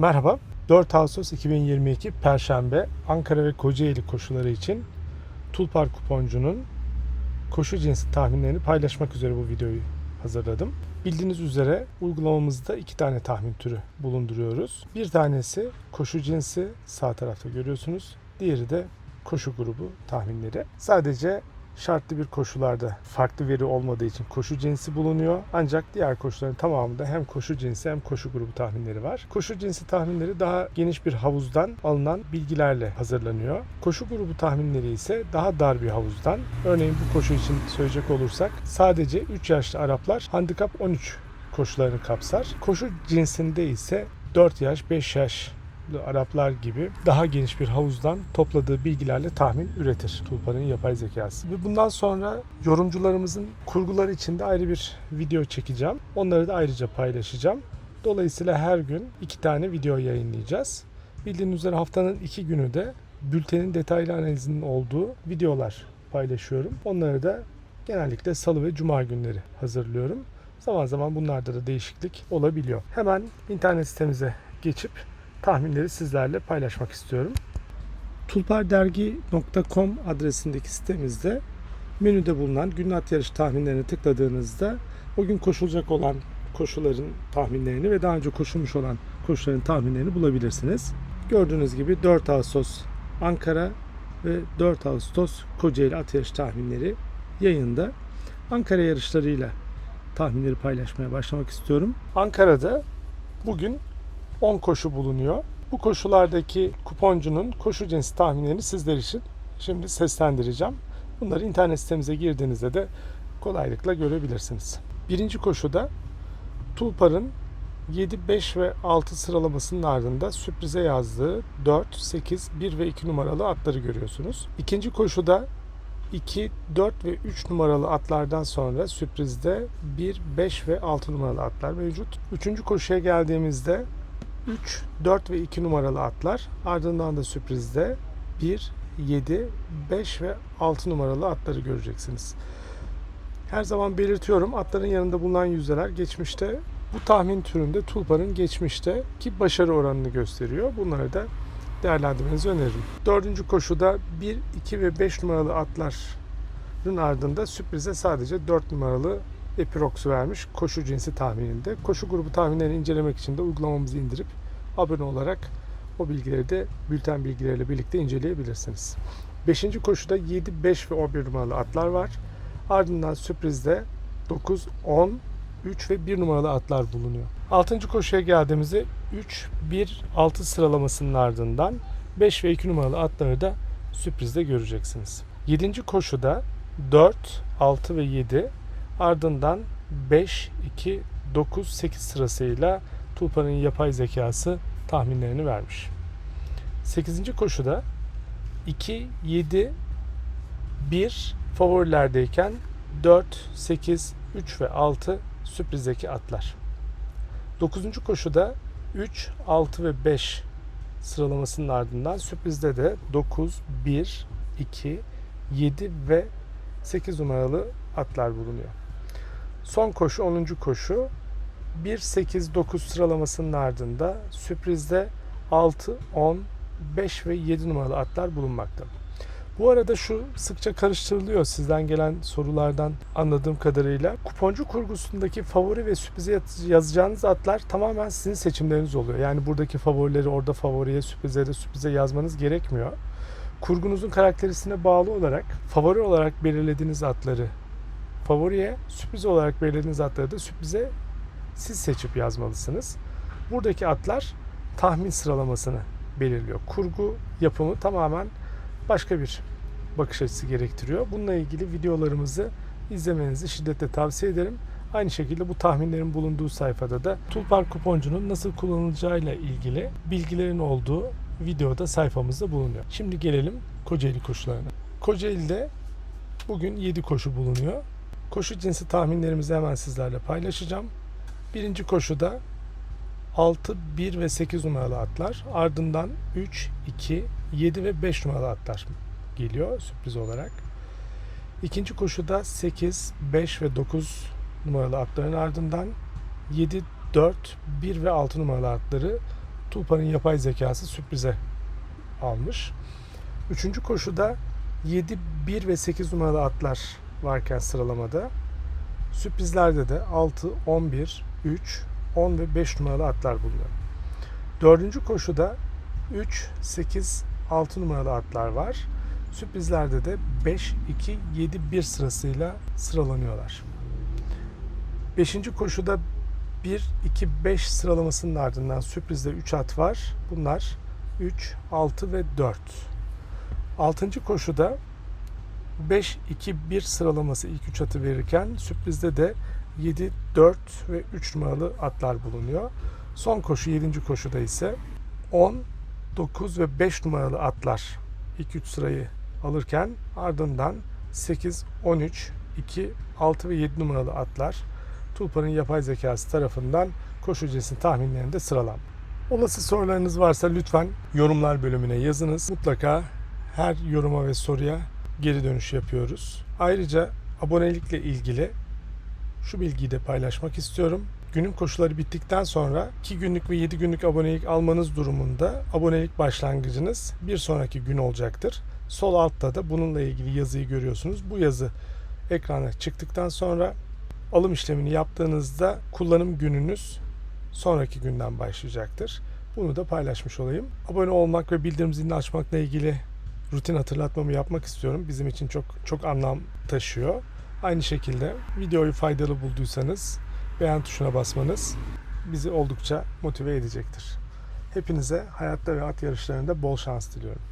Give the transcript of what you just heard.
Merhaba. 4 Ağustos 2022 Perşembe Ankara ve Kocaeli koşuları için Tulpar kuponcunun koşu cinsi tahminlerini paylaşmak üzere bu videoyu hazırladım. Bildiğiniz üzere uygulamamızda iki tane tahmin türü bulunduruyoruz. Bir tanesi koşu cinsi sağ tarafta görüyorsunuz. Diğeri de koşu grubu tahminleri. Sadece şartlı bir koşularda farklı veri olmadığı için koşu cinsi bulunuyor. Ancak diğer koşuların tamamında hem koşu cinsi hem koşu grubu tahminleri var. Koşu cinsi tahminleri daha geniş bir havuzdan alınan bilgilerle hazırlanıyor. Koşu grubu tahminleri ise daha dar bir havuzdan. Örneğin bu koşu için söyleyecek olursak sadece 3 yaşlı Araplar handikap 13 koşularını kapsar. Koşu cinsinde ise 4 yaş, 5 yaş Araplar gibi daha geniş bir havuzdan topladığı bilgilerle tahmin üretir Tulpar'ın yapay zekası. Ve bundan sonra yorumcularımızın kurguları için de ayrı bir video çekeceğim. Onları da ayrıca paylaşacağım. Dolayısıyla her gün iki tane video yayınlayacağız. Bildiğiniz üzere haftanın iki günü de bültenin detaylı analizinin olduğu videolar paylaşıyorum. Onları da genellikle salı ve cuma günleri hazırlıyorum. Zaman zaman bunlarda da değişiklik olabiliyor. Hemen internet sitemize geçip tahminleri sizlerle paylaşmak istiyorum. Tulpardergi.com adresindeki sitemizde menüde bulunan günün at yarış tahminlerini tıkladığınızda o gün koşulacak olan koşuların tahminlerini ve daha önce koşulmuş olan koşuların tahminlerini bulabilirsiniz. Gördüğünüz gibi 4 Ağustos Ankara ve 4 Ağustos Kocaeli at yarış tahminleri yayında. Ankara yarışlarıyla tahminleri paylaşmaya başlamak istiyorum. Ankara'da bugün 10 koşu bulunuyor. Bu koşulardaki kuponcunun koşu cinsi tahminlerini sizler için şimdi seslendireceğim. Bunları internet sitemize girdiğinizde de kolaylıkla görebilirsiniz. Birinci koşuda Tulpar'ın 7, 5 ve 6 sıralamasının ardında sürprize yazdığı 4, 8, 1 ve 2 numaralı atları görüyorsunuz. İkinci koşuda 2, 4 ve 3 numaralı atlardan sonra sürprizde 1, 5 ve 6 numaralı atlar mevcut. Üçüncü koşuya geldiğimizde 3, 4 ve 2 numaralı atlar. Ardından da sürprizde 1, 7, 5 ve 6 numaralı atları göreceksiniz. Her zaman belirtiyorum atların yanında bulunan yüzdeler geçmişte bu tahmin türünde Tulpar'ın geçmişte ki başarı oranını gösteriyor. Bunları da değerlendirmenizi öneririm. Dördüncü koşuda 1, 2 ve 5 numaralı atların ardında sürprize sadece 4 numaralı Epirox'u vermiş koşu cinsi tahmininde. Koşu grubu tahminlerini incelemek için de uygulamamızı indirip abone olarak o bilgileri de bülten bilgileriyle birlikte inceleyebilirsiniz. Beşinci koşuda 7, 5 ve 11 numaralı atlar var. Ardından sürprizde 9, 10, 3 ve 1 numaralı atlar bulunuyor. Altıncı koşuya geldiğimizde 3, 1, 6 sıralamasının ardından 5 ve 2 numaralı atları da sürprizde göreceksiniz. Yedinci koşuda 4, 6 ve 7 Ardından 5, 2, 9, 8 sırasıyla Tulpar'ın yapay zekası tahminlerini vermiş. 8. koşuda 2, 7, 1 favorilerdeyken 4, 8, 3 ve 6 sürprizdeki atlar. 9. koşuda 3, 6 ve 5 sıralamasının ardından sürprizde de 9, 1, 2, 7 ve 8 numaralı atlar bulunuyor. Son koşu 10. koşu 1-8-9 sıralamasının ardında sürprizde 6, 10, 5 ve 7 numaralı atlar bulunmakta. Bu arada şu sıkça karıştırılıyor sizden gelen sorulardan anladığım kadarıyla. Kuponcu kurgusundaki favori ve sürprize yazacağınız atlar tamamen sizin seçimleriniz oluyor. Yani buradaki favorileri orada favoriye, sürprize de sürprize yazmanız gerekmiyor. Kurgunuzun karakterisine bağlı olarak favori olarak belirlediğiniz atları favoriye, sürpriz olarak belirlediğiniz atları da sürprize siz seçip yazmalısınız. Buradaki atlar tahmin sıralamasını belirliyor. Kurgu yapımı tamamen başka bir bakış açısı gerektiriyor. Bununla ilgili videolarımızı izlemenizi şiddetle tavsiye ederim. Aynı şekilde bu tahminlerin bulunduğu sayfada da Tulpar kuponcunun nasıl kullanılacağıyla ilgili bilgilerin olduğu videoda sayfamızda bulunuyor. Şimdi gelelim Kocaeli koşularına. Kocaeli'de bugün 7 koşu bulunuyor. Koşu cinsi tahminlerimizi hemen sizlerle paylaşacağım. Birinci koşuda 6, 1 ve 8 numaralı atlar. Ardından 3, 2, 7 ve 5 numaralı atlar geliyor sürpriz olarak. İkinci koşuda 8, 5 ve 9 numaralı atların ardından 7, 4, 1 ve 6 numaralı atları Tulpar'ın yapay zekası sürprize almış. Üçüncü koşuda 7, 1 ve 8 numaralı atlar varken sıralamada sürprizlerde de 6, 11, 3, 10 ve 5 numaralı atlar bulunuyor. Dördüncü koşuda 3, 8, 6 numaralı atlar var. Sürprizlerde de 5, 2, 7, 1 sırasıyla sıralanıyorlar. Beşinci koşuda 1, 2, 5 sıralamasının ardından sürprizde 3 at var. Bunlar 3, 6 ve 4. Altıncı koşuda 5, 2, 1 sıralaması ilk 3 atı verirken sürprizde de 7, 4 ve 3 numaralı atlar bulunuyor. Son koşu 7. koşuda ise 10, 9 ve 5 numaralı atlar ilk 3 sırayı alırken ardından 8, 13, 2, 6 ve 7 numaralı atlar Tulpar'ın yapay zekası tarafından koşu öncesi tahminlerinde sıralandı. Olası sorularınız varsa lütfen yorumlar bölümüne yazınız. Mutlaka her yoruma ve soruya geri dönüş yapıyoruz. Ayrıca abonelikle ilgili şu bilgiyi de paylaşmak istiyorum. Günün koşuları bittikten sonra 2 günlük ve 7 günlük abonelik almanız durumunda abonelik başlangıcınız bir sonraki gün olacaktır. Sol altta da bununla ilgili yazıyı görüyorsunuz. Bu yazı ekrana çıktıktan sonra alım işlemini yaptığınızda kullanım gününüz sonraki günden başlayacaktır. Bunu da paylaşmış olayım. Abone olmak ve bildirim zilini açmakla ilgili rutin hatırlatmamı yapmak istiyorum. Bizim için çok çok anlam taşıyor. Aynı şekilde videoyu faydalı bulduysanız beğen tuşuna basmanız bizi oldukça motive edecektir. Hepinize hayatta ve at yarışlarında bol şans diliyorum.